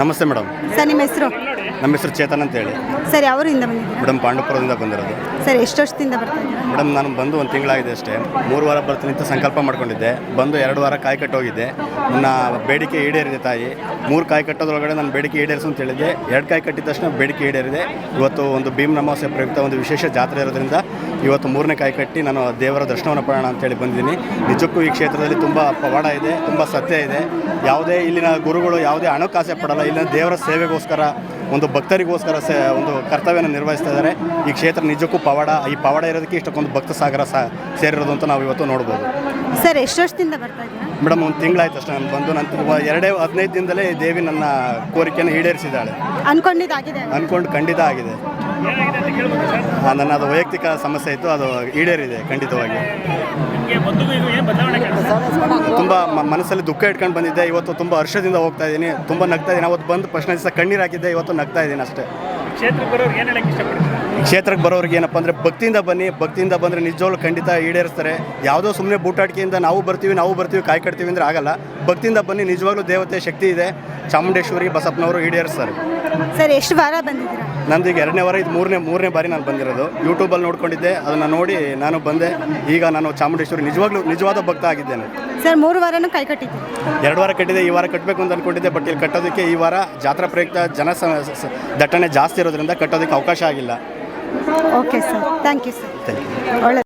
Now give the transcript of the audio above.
ನಮಸ್ತೆ madam. Sir ನಿಮ್ಮ ಹೆಸರು? ನಮ್ಮ ಹೆಸರು ಚೇತನ್ ಅಂತ ಹೇಳಿ ಸರ್ ಅವರಿಂದ ಬಂದಿದ್ದೀರಾ? ಮೇಡಮ್ ಪಾಂಡುಪುರದಿಂದ ಬಂದಿರೋದು. ಸರ್ ಎಷ್ಟು ವರ್ಷದಿಂದ ಬರ್ತಾ ಇದ್ದೀರಾ? ಮೇಡಮ್ ನಾನು ಬಂದು ಒಂದು ತಿಂಗಳಾಗಿದೆ ಅಷ್ಟೇ. ಮೂರು ವಾರ ಬರ್ತೀನಿ ಅಂತ ಸಂಕಲ್ಪ ಮಾಡ್ಕೊಂಡಿದ್ದೆ. ಬಂದು ಎರಡು ವಾರ ಕಾಯಿ ಕಟ್ಟೋಗಿದ್ದೆ ನನ್ನ ಬೇಡಿಕೆ ಈಡೇರಿದೆ ತಾಯಿ. ಮೂರು ಕಾಯಿ ಕಟ್ಟೋದ್ರೊಳಗಡೆ ನನ್ನ ಬೇಡಿಕೆ ಈಡೇರಿಸು ಅಂತ ಹೇಳಿದ್ದೆ. ಎರಡು ಕಾಯಿ ಕಟ್ಟಿದ ತಕ್ಷಣ ಬೇಡಿಕೆ ಈಡೇರಿದೆ. ಇವತ್ತು ಒಂದು ಭೀಮ್ ಅಮಾವಾಸ್ಯೆ ಪ್ರಯುಕ್ತ ಒಂದು ವಿಶೇಷ ಜಾತ್ರೆ ಇರೋದ್ರಿಂದ ಇವತ್ತು ಮೂರನೇ ಕಾಯಿ ಕಟ್ಟಿ ನಾನು ದೇವರ ದರ್ಶನವನ್ನು ಪಡೋಣ ಅಂತೇಳಿ ಬಂದಿದ್ದೀನಿ. ನಿಜಕ್ಕೂ ಈ ಕ್ಷೇತ್ರದಲ್ಲಿ ತುಂಬ ಪವಾಡ ಇದೆ ತುಂಬ ಸತ್ಯ ಇದೆ. ಯಾವುದೇ ಇಲ್ಲಿನ ಗುರುಗಳು ಯಾವುದೇ ಹಣಕ್ಕಾಸೆ ಪಡಲ್ಲ ಇಲ್ಲಿನ ದೇವರ ಸೇವೆಗೋಸ್ಕರ ಒಂದು ಭಕ್ತರಿಗೋಸ್ಕರ ಸೇ ಒಂದು ಕರ್ತವ್ಯನ ನಿರ್ವಹಿಸ್ತಾ ಇದ್ದಾರೆ. ಈ ಕ್ಷೇತ್ರ ನಿಜಕ್ಕೂ ಪವಾಡ ಈ ಪವಾಡ ಇರೋದಕ್ಕೆ ಇಷ್ಟಕ್ಕೊಂದು ಭಕ್ತ ಸಾಗರ ಸಹ ಸೇರಿರೋದು ಅಂತ ನಾವು ಇವತ್ತು ನೋಡ್ಬೋದು. ಸರ್ ಎಷ್ಟು ವರ್ಷದಿಂದ ಬರ್ತಾ ಮೇಡಮ್ ಒಂದು ತಿಂಗಳಾಯ್ತು ಅಷ್ಟೇ ನಾನು ಬಂದು ನಂತರ ಎರಡೇ ಹದಿನೈದು ದಿನದಲ್ಲೇ ದೇವಿ ನನ್ನ ಕೋರಿಕೆಯನ್ನು ಈಡೇರಿಸಿದ್ದಾಳೆ. ಅನ್ಕೊಂಡಿದ್ದಾಗಿದೆ. ಅನ್ಕೊಂಡು ಖಂಡಿತ ಆಗಿದೆ. ನನ್ನ ಅದು ವೈಯಕ್ತಿಕ ಸಮಸ್ಯೆ ಇತ್ತು ಅದು ಈಡೇರಿದೆ ಖಂಡಿತವಾಗಿ. ತುಂಬ ಮನಸ್ಸಲ್ಲಿ ದುಃಖ ಇಟ್ಕೊಂಡು ಬಂದಿದ್ದೆ ಇವತ್ತು ತುಂಬ ಹರ್ಷದಿಂದ ಹೋಗ್ತಾ ಇದ್ದೀನಿ ತುಂಬ ನಗ್ತಾ ಇದ್ದೀನಿ ಅವತ್ತು ಬಂದು ಪ್ರಶ್ನೆ ದಿವಸ ಕಣ್ಣೀರು ಹಾಕಿದ್ದೆ ಇವತ್ತು ನಗ್ತಾ ಇದ್ದೀನಿ ಅಷ್ಟೇ. ಕ್ಷೇತ್ರಕ್ಕೆ ಬರೋರು ಏನು ಹೇಳಕ್ಕೆ ಇಷ್ಟಪಡ್ತೀರಾ? ಕ್ಷೇತ್ರಕ್ಕೆ ಬರೋರಿಗೆ ಏನಪ್ಪ ಅಂದರೆ ಭಕ್ತಿಯಿಂದ ಬನ್ನಿ ಭಕ್ತಿಯಿಂದ ಬಂದರೆ ನಿಜವಾಗ್ಲೂ ಖಂಡಿತ ಈಡೇರಿಸ್ತಾರೆ. ಯಾವುದೋ ಸುಮ್ಮನೆ ಬೂಟಾಟಿಕೆಯಿಂದ ನಾವು ಬರ್ತೀವಿ ನಾವು ಬರ್ತೀವಿ ಕಾಯಿ ಕಟ್ತೀವಿ ಅಂದರೆ ಆಗಲ್ಲ. ಭಕ್ತಿಯಿಂದ ಬನ್ನಿ ನಿಜವಾಗ್ಲೂ ದೇವತೆ ಶಕ್ತಿ ಇದೆ. ಚಾಮುಂಡೇಶ್ವರಿ ಬಸಪ್ಪನವರು ಈಡೇರಿಸ್ತಾರೆ. ಸರ್ ಎಷ್ಟು ವಾರ ಬಂದಿದ್ದೀರಾ? ನಂದು ಈಗ ಎರಡನೇ ವಾರ ಇದು ಮೂರನೇ ಮೂರನೇ ಬಾರಿ ನಾನು ಬಂದಿರೋದು. ಯೂಟ್ಯೂಬಲ್ಲಿ ನೋಡ್ಕೊಂಡಿದ್ದೆ ಅದನ್ನು ನೋಡಿ ನಾನು ಬಂದೆ. ಈಗ ನಾನು ಚಾಮುಂಡೇಶ್ವರಿ ನಿಜವಾಗ್ಲೂ ನಿಜವಾದ ಭಕ್ತ ಆಗಿದ್ದೇನೆ. ಸರ್ ಮೂರು ವಾರನೂ ಕೈ ಕಟ್ಟಿದ್ದೆ ಎರಡು ವಾರ ಕಟ್ಟಿದೆ ಈ ವಾರ ಕಟ್ಟಬೇಕು ಅಂತ ಅಂದ್ಕೊಂಡಿದ್ದೆ ಬಟ್ ಇಲ್ಲಿ ಕಟ್ಟೋದಕ್ಕೆ ಈ ವಾರ ಜಾತ್ರಾ ಪ್ರಯುಕ್ತ ಜನ ದಟ್ಟಣೆ ಜಾಸ್ತಿ ಇರೋದ್ರಿಂದ ಕಟ್ಟೋದಕ್ಕೆ ಅವಕಾಶ ಆಗಿಲ್ಲ. Okay sir thank you sir thank you ಒಳ್ಳೆ